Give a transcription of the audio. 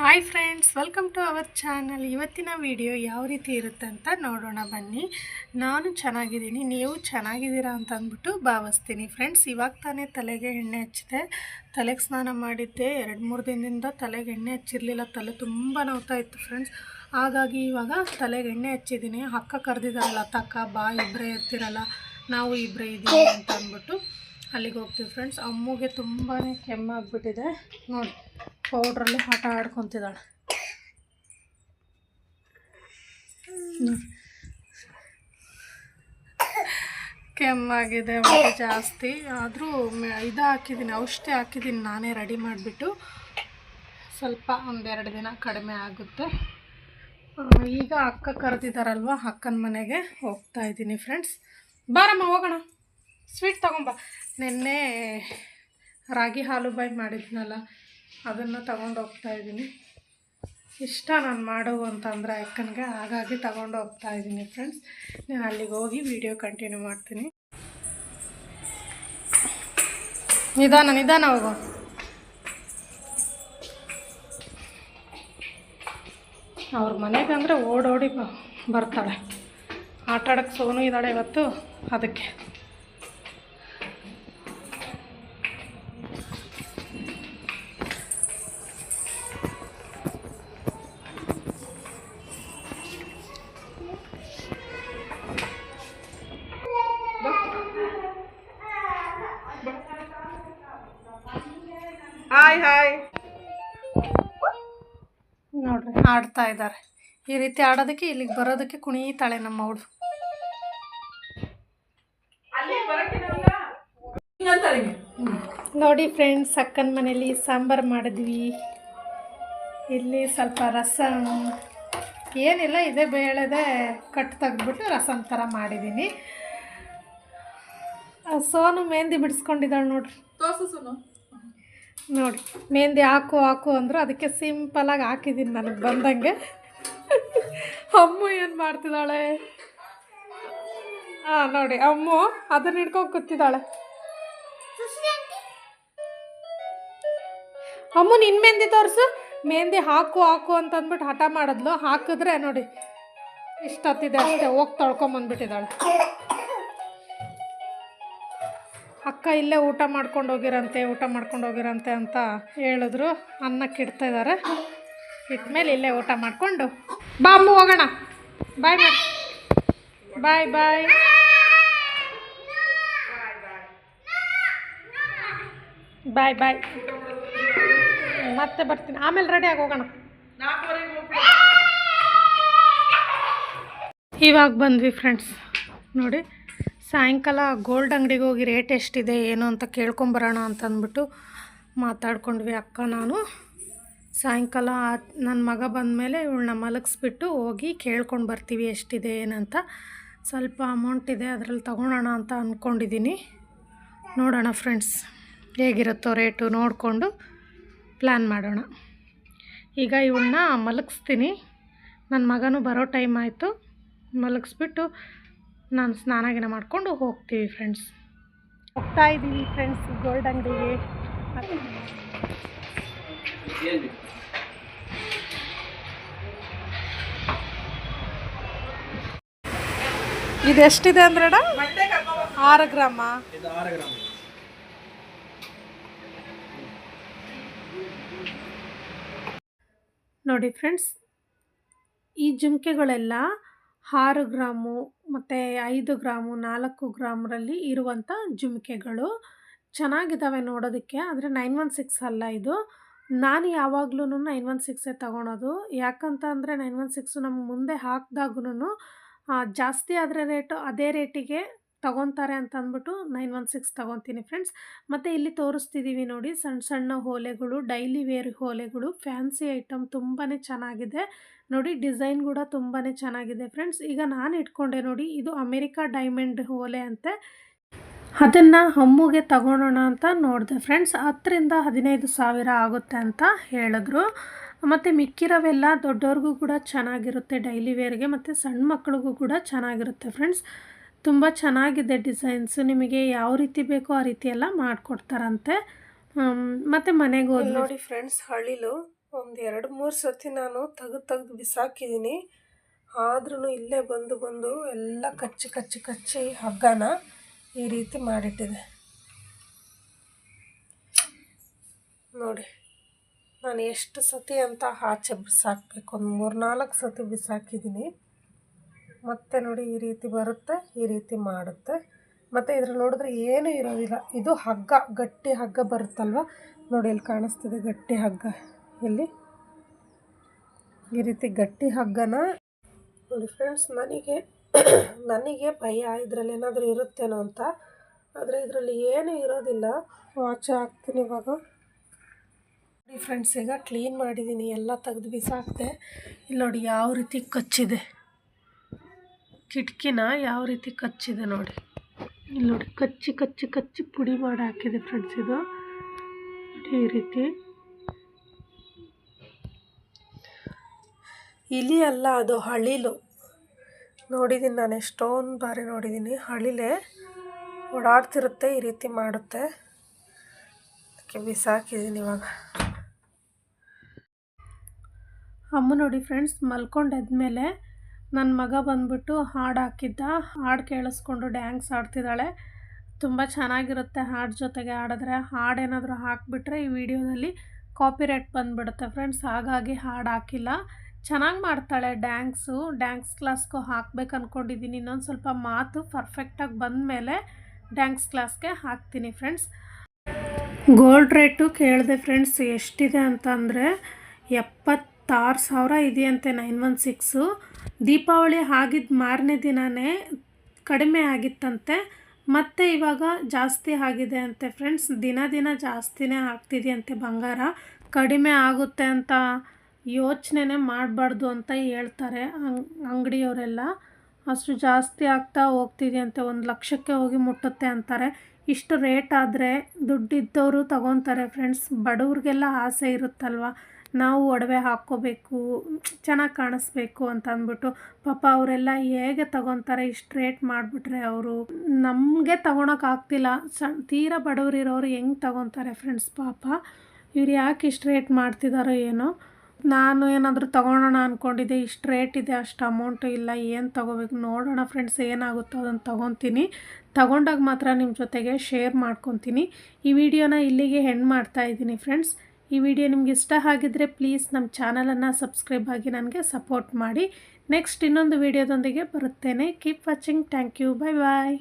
Hi friends, welcome to our channel. ಇವತ್ತಿನ video ಯಾವ ರೀತಿ ಇರುತ್ತೆ ಅಂತ ನೋಡೋಣ ಬನ್ನಿ. ನಾನು ಚೆನ್ನಾಗಿದ್ದೀನಿ, ನೀವು ಚೆನ್ನಾಗಿದ್ದೀರಾ ಅಂತ ಅಂದ್ಬಿಟ್ಟು ಭಾವಿಸ್ತೀನಿ. ಫ್ರೆಂಡ್ಸ್, ಇವಾಗ ತಾನೇ ತಲೆಗೆ ಎಣ್ಣೆ ಹಚ್ಚಿದೆ. ತಲೆಗೆ ಸ್ನಾನ ಮಾಡಿದ್ದೆ. ಎರಡು ಮೂರು ದಿನದಿಂದ ತಲೆಗೆ ಎಣ್ಣೆ ಹಚ್ಚಿರಲಿಲ್ಲ. ತಲೆ ತುಂಬ ನೋವ್ತಾ ಇತ್ತು ಫ್ರೆಂಡ್ಸ್. ಹಾಗಾಗಿ ಇವಾಗ ತಲೆಗೆ ಎಣ್ಣೆ ಹಚ್ಚಿದ್ದೀನಿ. ಅಕ್ಕ ಕರೆದಿದ್ದಾರಲ್ಲ ತಕ್ಕ ಬಾ ಇಬ್ಬರೇ ಇರ್ತಿರಲ್ಲ, ನಾವು ಇಬ್ಬರೇ ಇದ್ದೀವಿ ಅಂತ ಅಂದ್ಬಿಟ್ಟು ಅಲ್ಲಿಗೆ ಹೋಗ್ತೀವಿ ಫ್ರೆಂಡ್ಸ್. ಅಮ್ಮಗೆ ತುಂಬಾ ಕೆಮ್ಮಾಗ್ಬಿಟ್ಟಿದೆ ನೋಡಿ. ಪೌಡ್ರಲ್ಲಿ ಆಟ ಆಡ್ಕೊತಿದ್ದಾಳೆ. ಕೆಮ್ಮಾಗಿದೆ ಜಾಸ್ತಿ. ಆದರೂ ಇದು ಹಾಕಿದ್ದೀನಿ, ಔಷಧಿ ಹಾಕಿದ್ದೀನಿ, ನಾನೇ ರೆಡಿ ಮಾಡಿಬಿಟ್ಟು ಸ್ವಲ್ಪ ಒಂದೆರಡು ದಿನ ಕಡಿಮೆ ಆಗುತ್ತೆ. ಈಗ ಅಕ್ಕ ಕರೆದಿದ್ದಾರಲ್ವ ಅಕ್ಕನ ಮನೆಗೆ ಹೋಗ್ತಾ ಇದ್ದೀನಿ ಫ್ರೆಂಡ್ಸ್. ಬಾರಮ್ಮ, ಹೋಗೋಣ. ಸ್ವೀಟ್ ತಗೊಂಬ. ನಿನ್ನೆ ರಾಗಿ ಹಾಲು ಬಾಯಿ ಮಾಡಿದ್ನಲ್ಲ ಅದನ್ನು ಹೋಗ್ತಾ ಇದ್ದೀನಿ ಇಷ್ಟ ನಾನು ಮಾಡು ಅಂತಂದ್ರೆ ಅಕ್ಕನಿಗೆ ಹಾಗಾಗಿ ತಗೊಂಡು ಹೋಗ್ತಾ ಇದ್ದೀನಿ ಫ್ರೆಂಡ್ಸ್ ನಾನು ಅಲ್ಲಿಗೆ ಹೋಗಿ ವಿಡಿಯೋ ಕಂಟಿನ್ಯೂ ಮಾಡ್ತೀನಿ. ನಿಧಾನ ನಿಧಾನ ಹೋಗು. ಅವ್ರ ಮನೆಗೆ ಅಂದರೆ ಓಡೋಡಿ ಬರ್ತಾಳೆ. ಆಟ ಆಡೋಕ್ಕೆ ಸೋನು ಇದ್ದಾಳೆ ಇವತ್ತು, ಅದಕ್ಕೆ. ನೋಡ್ರಿ. ಆಡ್ತಾ ಇದ್ದಾರೆ ಈ ರೀತಿ ಆಡೋದಕ್ಕೆ ಇಲ್ಲಿಗೆ ಬರೋದಕ್ಕೆ ಕುಣಿತಾಳೆ ನಮ್ಮ ಅವಳು ನೋಡಿ ಫ್ರೆಂಡ್ಸ್, ಅಕ್ಕನ ಮನೇಲಿ ಸಾಂಬಾರು ಮಾಡಿದ್ವಿ. ಇಲ್ಲಿ ಸ್ವಲ್ಪ ರಸ ಏನಿಲ್ಲ, ಇದೇ ಬೇಳೆದೆ ಕಟ್ ತೆಗ್ದುಬಿಟ್ಟು ರಸಂ ಥರ ಮಾಡಿದ್ದೀನಿ. ಸೋನು ಮೆಹಂದಿ ಬಿಡಿಸ್ಕೊಂಡಿದ್ದಾಳೆ ನೋಡ್ರಿ. ನೋಡಿ ಮೆಹಂದಿ ಹಾಕು ಹಾಕು ಅಂದರು ಅದಕ್ಕೆ ಸಿಂಪಲಾಗಿ ಹಾಕಿದ್ದೀನಿ ನನಗೆ ಬಂದಂಗೆ. ಅಮ್ಮು ಏನು ಮಾಡ್ತಿದ್ದಾಳೆ? ಹಾಂ ನೋಡಿ, ಅಮ್ಮು ಅದನ್ನ ಹಿಡ್ಕೊಂಡು ಕೂತಿದ್ದಾಳೆ. ಅಮ್ಮು ನಿನ್ನ ಮೆಹಂದಿ ತೋರಿಸು. ಮೆಹಂದಿ ಹಾಕು ಹಾಕು ಅಂತ ಅಂದ್ಬಿಟ್ಟು ಹಠ ಮಾಡಿದ್ಲು. ಹಾಕಿದ್ರೆ ನೋಡಿ, ಇಷ್ಟೊತ್ತಿದೆ ಅಷ್ಟೇ, ಹೋಗಿ ತೊಳ್ಕೊಂಬಂದ್ಬಿಟ್ಟಿದ್ದಾಳೆ ಅಕ್ಕ ಇಲ್ಲೇ ಊಟ ಮಾಡ್ಕೊಂಡು ಹೋಗಿರಂತೆ, ಊಟ ಮಾಡ್ಕೊಂಡು ಹೋಗಿರಂತೆ ಅಂತ ಹೇಳಿದ್ರು. ಅನ್ನಕ್ಕೆ ಇಡ್ತಾ ಇದ್ದಾರೆ ಇಟ್ಮೇಲೆ ಇಲ್ಲೇ ಊಟ ಮಾಡಿಕೊಂಡು. ಬಾಂಬು ಹೋಗೋಣ. ಬಾಯ್ ಬಾಯ್ ಬಾಯ್ ಬಾಯ್ ಬಾಯ್ ಬಾಯ್ ಮತ್ತೆ ಬರ್ತೀನಿ. ಆಮೇಲೆ ರೆಡಿ ಆಗಿ ಹೋಗೋಣ. ಇವಾಗ ಬಂದ್ವಿ ಫ್ರೆಂಡ್ಸ್ ನೋಡಿ. ಸಾಯಂಕಾಲ ಗೋಲ್ಡ್ ಅಂಗಡಿಗೆ ಹೋಗಿ ರೇಟ್ ಎಷ್ಟಿದೆ, ಏನು ಅಂತ ಕೇಳ್ಕೊಂಬರೋಣ ಅಂತ ಅಂದ್ಬಿಟ್ಟು ಮಾತಾಡ್ಕೊಂಡ್ವಿ ಅಕ್ಕ ನಾನು. ಸಾಯಂಕಾಲ ನನ್ನ ಮಗ ಬಂದಮೇಲೆ ಇವಳನ್ನ ಮಲಗಿಸ್ಬಿಟ್ಟು ಹೋಗಿ ಕೇಳ್ಕೊಂಡು ಬರ್ತೀವಿ ಎಷ್ಟಿದೆ, ಏನಂತ. ಸ್ವಲ್ಪ ಅಮೌಂಟ್ ಇದೆ, ಅದರಲ್ಲಿ ತಗೊಳೋಣ ಅಂತ ಅಂದ್ಕೊಂಡಿದ್ದೀನಿ ನೋಡೋಣ ಫ್ರೆಂಡ್ಸ್ ಹೇಗಿರುತ್ತೋ ರೇಟು ನೋಡಿಕೊಂಡು ಪ್ಲ್ಯಾನ್ ಮಾಡೋಣ. ಈಗ ಇವಳನ್ನ ಮಲಗಿಸ್ತೀನಿ. ನನ್ನ ಮಗನೂ ಬರೋ ಟೈಮ್ ಆಯಿತು. ಮಲಗಿಸ್ಬಿಟ್ಟು ನಾನು ಸ್ನಾನ ಗಿನ ಮಾಡಿಕೊಂಡು ಹೋಗ್ತೀವಿ ಫ್ರೆಂಡ್ಸ್ ಹೋಗ್ತಾ ಇದ್ದೀವಿ ಫ್ರೆಂಡ್ಸ್ ಗೋಲ್ಡ್ ಅಂಗಡಿಗೆ. ಇದೆಷ್ಟಿದೆ ಅಂದ್ರೆ ಆರು ಗ್ರಾಮ್. ನೋಡಿ ಫ್ರೆಂಡ್ಸ್ ಈ ಜುಮ್ಕೆಗಳೆಲ್ಲ ಆರು ಗ್ರಾಮು ಮತ್ತು ಐದು ಗ್ರಾಮು, ನಾಲ್ಕು ಗ್ರಾಮರಲ್ಲಿ ಇರುವಂಥ ಜುಮ್ಕೆಗಳು ಚೆನ್ನಾಗಿದ್ದಾವೆ ನೋಡೋದಕ್ಕೆ. ಆದರೆ ನೈನ್ ಒನ್ ಸಿಕ್ಸ್ ಅಲ್ಲ ಇದು. ನಾನು ಯಾವಾಗ್ಲೂ ನೈನ್ ಒನ್ ಸಿಕ್ಸೇ ತೊಗೊಳೋದು. ಯಾಕಂತ ಅಂದರೆ ನೈನ್ ಒನ್ ಸಿಕ್ಸು ನಮ್ಗೆ ಮುಂದೆ ಹಾಕಿದಾಗೂ ಜಾಸ್ತಿ ಆದರೆ ರೇಟು ಅದೇ ರೇಟಿಗೆ ತಗೊತಾರೆ ಅಂತ ಅಂದ್ಬಿಟ್ಟು ನೈನ್ ಒನ್ ಸಿಕ್ಸ್ ತೊಗೊತೀನಿ ಫ್ರೆಂಡ್ಸ್ ಮತ್ತು ಇಲ್ಲಿ ತೋರಿಸ್ತಿದ್ದೀವಿ ನೋಡಿ ಸಣ್ಣ ಸಣ್ಣ ಓಲೆಗಳು ಡೈಲಿ ವೇರ್ ಓಲೆಗಳು ಫ್ಯಾನ್ಸಿ ಐಟಮ್ ತುಂಬಾ ಚೆನ್ನಾಗಿದೆ. ನೋಡಿ ಡಿಸೈನ್ ಕೂಡ ತುಂಬಾ ಚೆನ್ನಾಗಿದೆ ಫ್ರೆಂಡ್ಸ್ ಈಗ ನಾನು ಇಟ್ಕೊಂಡೆ ನೋಡಿ, ಇದು ಅಮೇರಿಕಾ ಡೈಮಂಡ್ ಓಲೆ ಅಂತೆ. ಅದನ್ನು ಅಮ್ಮುಗೆ ತಗೊಳೋಣ ಅಂತ ನೋಡಿದೆ ಫ್ರೆಂಡ್ಸ್ ಹತ್ತರಿಂದ ಹದಿನೈದು ಸಾವಿರ ಆಗುತ್ತೆ ಅಂತ ಹೇಳಿದ್ರು. ಮತ್ತು ಮಿಕ್ಕಿರೋವೆಲ್ಲ ದೊಡ್ಡವ್ರಿಗೂ ಕೂಡ ಚೆನ್ನಾಗಿರುತ್ತೆ ಡೈಲಿ ವೇರ್ಗೆ ಮತ್ತು ಸಣ್ಣ ಮಕ್ಕಳಿಗೂ ಕೂಡ ಚೆನ್ನಾಗಿರುತ್ತೆ ಫ್ರೆಂಡ್ಸ್ ತುಂಬ ಚೆನ್ನಾಗಿದೆ ಡಿಸೈನ್ಸು. ನಿಮಗೆ ಯಾವ ರೀತಿ ಬೇಕೋ ಆ ರೀತಿ ಎಲ್ಲ ಮಾಡಿಕೊಡ್ತಾರಂತೆ. ಮತ್ತು ಮನೆಗೆ ಹೋಗಿ ನೋಡಿ ಫ್ರೆಂಡ್ಸ್ ಹಳಿಲು. ಒಂದು ಎರಡು ಮೂರು ಸತಿ ನಾನು ತೆಗೆದು ತೆಗೆದು ಬಿಸಾಕಿದ್ದೀನಿ ಆದ್ರೂ ಇಲ್ಲೇ ಬಂದು ಬಂದು ಎಲ್ಲ ಕಚ್ಚಿ ಕಚ್ಚಿ ಕಚ್ಚಿ ಹಗ್ಗನ ಈ ರೀತಿ ಮಾಡಿಟ್ಟಿದೆ. ನೋಡಿ ನಾನು ಎಷ್ಟು ಸತಿ ಅಂತ ಆಚೆ ಬಿಸಾಕಬೇಕು. ಒಂದು ಮೂರು ನಾಲ್ಕು ಸತಿ ಬಿಸಾಕಿದ್ದೀನಿ ಮತ್ತೆ ನೋಡಿ ಈ ರೀತಿ ಬರುತ್ತೆ, ಈ ರೀತಿ ಮಾಡುತ್ತೆ. ಮತ್ತು ಇದ್ರಲ್ಲಿ ನೋಡಿದ್ರೆ ಏನೂ ಇರೋದಿಲ್ಲ. ಇದು ಹಗ್ಗ, ಗಟ್ಟಿ ಹಗ್ಗ ಬರುತ್ತಲ್ವ? ನೋಡಿ ಇಲ್ಲಿ ಕಾಣಿಸ್ತಿದೆ ಗಟ್ಟಿ ಹಗ್ಗ. ಇಲ್ಲಿ ಈ ರೀತಿ ಗಟ್ಟಿ ಹಗ್ಗನ ನೋಡಿ ಫ್ರೆಂಡ್ಸ್ ನನಗೆ ನನಗೆ ಭಯ ಇದರಲ್ಲಿ ಏನಾದರೂ ಇರುತ್ತೇನೋ ಅಂತ. ಆದರೆ ಇದರಲ್ಲಿ ಏನೂ ಇರೋದಿಲ್ಲ. ವಾಚ್ ಹಾಕ್ತೀನಿ ಇವಾಗ. ನೋಡಿ ಫ್ರೆಂಡ್ಸ್ ಈಗ ಕ್ಲೀನ್ ಮಾಡಿದ್ದೀನಿ. ಎಲ್ಲ ತೆಗೆದು ಬಿಸಾಕಿದೆ. ಇಲ್ಲಿ ನೋಡಿ ಯಾವ ರೀತಿ ಕಚ್ಚಿದೆ. ಕಿಟಕಿನ ಯಾವ ರೀತಿ ಕಚ್ಚಿದೆ ನೋಡಿ. ಇಲ್ಲಿ ನೋಡಿ, ಕಚ್ಚಿ ಕಚ್ಚಿ ಕಚ್ಚಿ ಪುಡಿ ಮಾಡಿ ಹಾಕಿದೆ ಫ್ರೆಂಡ್ಸ್ ಇದು. ಈ ರೀತಿ. ಇಲಿ ಅಲ್ಲ ಅದು ಹಳಿಲು. ನೋಡಿದ್ದೀನಿ ನಾನು, ಎಷ್ಟೊಂದು ಬಾರಿ ನೋಡಿದ್ದೀನಿ ಹಳಿಲೆ ಓಡಾಡ್ತಿರುತ್ತೆ, ಈ ರೀತಿ ಮಾಡುತ್ತೆ. ಅದಕ್ಕೆ ಬಿಸಾಕಿದ್ದೀನಿ ಇವಾಗ. ಅಮ್ಮ ನೋಡಿ ಫ್ರೆಂಡ್ಸ್ ಮಲ್ಕೊಂಡೆದ್ಮೇಲೆ ನನ್ನ ಮಗ ಬಂದ್ಬಿಟ್ಟು ಹಾಡು ಹಾಕಿದ್ದ. ಹಾಡು ಕೇಳಿಸ್ಕೊಂಡು ಡ್ಯಾನ್ಸ್ ಆಡ್ತಿದ್ದಾಳೆ. ತುಂಬ ಚೆನ್ನಾಗಿರುತ್ತೆ ಹಾಡು ಜೊತೆಗೆ ಹಾಡಿದ್ರೆ. ಹಾಡೇನಾದರೂ ಹಾಕಿಬಿಟ್ರೆ ಈ ವಿಡಿಯೋದಲ್ಲಿ ಕಾಪಿರೈಟ್ ಬಂದುಬಿಡುತ್ತೆ ಫ್ರೆಂಡ್ಸ್. ಹಾಗಾಗಿ ಹಾಡು ಹಾಕಿಲ್ಲ. ಚೆನ್ನಾಗಿ ಮಾಡ್ತಾಳೆ ಡ್ಯಾನ್ಸು. ಡ್ಯಾನ್ಸ್ ಕ್ಲಾಸ್ಗೂ ಹಾಕ್ಬೇಕು ಅಂದ್ಕೊಂಡಿದ್ದೀನಿ ಇನ್ನೊಂದು ಸ್ವಲ್ಪ ಮಾತು ಪರ್ಫೆಕ್ಟಾಗಿ ಬಂದಮೇಲೆ ಡ್ಯಾನ್ಸ್ ಕ್ಲಾಸ್ಗೆ ಹಾಕ್ತೀನಿ ಫ್ರೆಂಡ್ಸ್. ಗೋಲ್ಡ್ ರೇಟು ಕೇಳಿದೆ ಫ್ರೆಂಡ್ಸ್ ಎಷ್ಟಿದೆ ಅಂತಂದರೆ ಎಪ್ಪತ್ತಾರು ಸಾವಿರ ಇದೆಯಂತೆ ನೈನ್ ಒನ್ ಸಿಕ್ಸು. ದೀಪಾವಳಿ ಆಗಿದ್ದ ಮಾರನೇ ದಿನವೇ ಕಡಿಮೆ ಆಗಿತ್ತಂತೆ, ಮತ್ತೆ ಇವಾಗ ಜಾಸ್ತಿ ಆಗಿದೆ ಅಂತೆ ಫ್ರೆಂಡ್ಸ್ ದಿನ ದಿನ ಜಾಸ್ತಿನೇ ಆಗ್ತಿದೆಯಂತೆ ಬಂಗಾರ. ಕಡಿಮೆ ಆಗುತ್ತೆ ಅಂತ ಯೋಚನೆನೇ ಮಾಡಬಾರ್ದು ಅಂತ ಹೇಳ್ತಾರೆ ಅಂಗ್, ಅಂಗಡಿಯವರೆಲ್ಲ. ಅಷ್ಟು ಜಾಸ್ತಿ ಆಗ್ತಾ ಹೋಗ್ತಿದೆಯಂತೆ, ಒಂದು ಲಕ್ಷಕ್ಕೆ ಹೋಗಿ ಮುಟ್ಟುತ್ತೆ ಅಂತಾರೆ. ಇಷ್ಟು ರೇಟ್ ಆದರೆ ದುಡ್ಡಿದ್ದವರು ತಗೊತಾರೆ ಫ್ರೆಂಡ್ಸ್ ಬಡವ್ರಿಗೆಲ್ಲ ಆಸೆ ಇರುತ್ತಲ್ವ? ನಾವು ಒಡವೆ ಹಾಕ್ಕೋಬೇಕು, ಚೆನ್ನಾಗಿ ಕಾಣಿಸ್ಬೇಕು ಅಂತ ಅಂದ್ಬಿಟ್ಟು ಪಾಪ ಅವರೆಲ್ಲ ಹೇಗೆ ತಗೊತಾರೆ ಇಷ್ಟು ರೇಟ್ ಮಾಡಿಬಿಟ್ರೆ ಅವರು. ನಮಗೆ ತಗೊಳಕ್ಕಾಗ್ತಿಲ್ಲ ಸಣ್ಣ ತೀರಾ ಬಡವರಿರೋರು ಹೆಂಗೆ ತಗೊತಾರೆ ಫ್ರೆಂಡ್ಸ್ ಪಾಪ. ಇವ್ರು ಯಾಕೆ ಇಷ್ಟು ರೇಟ್ ಮಾಡ್ತಿದ್ದಾರೋ ಏನೋ. ನಾನು ಏನಾದರೂ ತೊಗೊಳೋಣ ಅಂದ್ಕೊಂಡಿದ್ದೆ ಇಷ್ಟು ರೇಟ್ ಇದೆ, ಅಷ್ಟು ಅಮೌಂಟು ಇಲ್ಲ, ಏನು ತೊಗೋಬೇಕು ನೋಡೋಣ ಫ್ರೆಂಡ್ಸ್ ಏನಾಗುತ್ತೋ ಅದನ್ನು ತೊಗೊತೀನಿ. ತಗೊಂಡಾಗ ಮಾತ್ರ ನಿಮ್ಮ ಜೊತೆಗೆ ಶೇರ್ ಮಾಡ್ಕೊತೀನಿ. ಈ ವಿಡಿಯೋನ ಇಲ್ಲಿಗೆ ಹೆಣ್ಣು ಮಾಡ್ತಾ ಇದ್ದೀನಿ ಫ್ರೆಂಡ್ಸ್ ಈ ವಿಡಿಯೋ ನಿಮ್ಗೆ ಇಷ್ಟ ಆಗಿದ್ರೆ ಪ್ಲೀಸ್ ನಮ್ಮ ಚಾನಲನ್ನು ಸಬ್ಸ್ಕ್ರೈಬ್ ಆಗಿ ನನಗೆ ಸಪೋರ್ಟ್ ಮಾಡಿ. ನೆಕ್ಸ್ಟ್ ಇನ್ನೊಂದು ವಿಡಿಯೋದೊಂದಿಗೆ ಬರುತ್ತೇನೆ. Keep watching thank you bye bye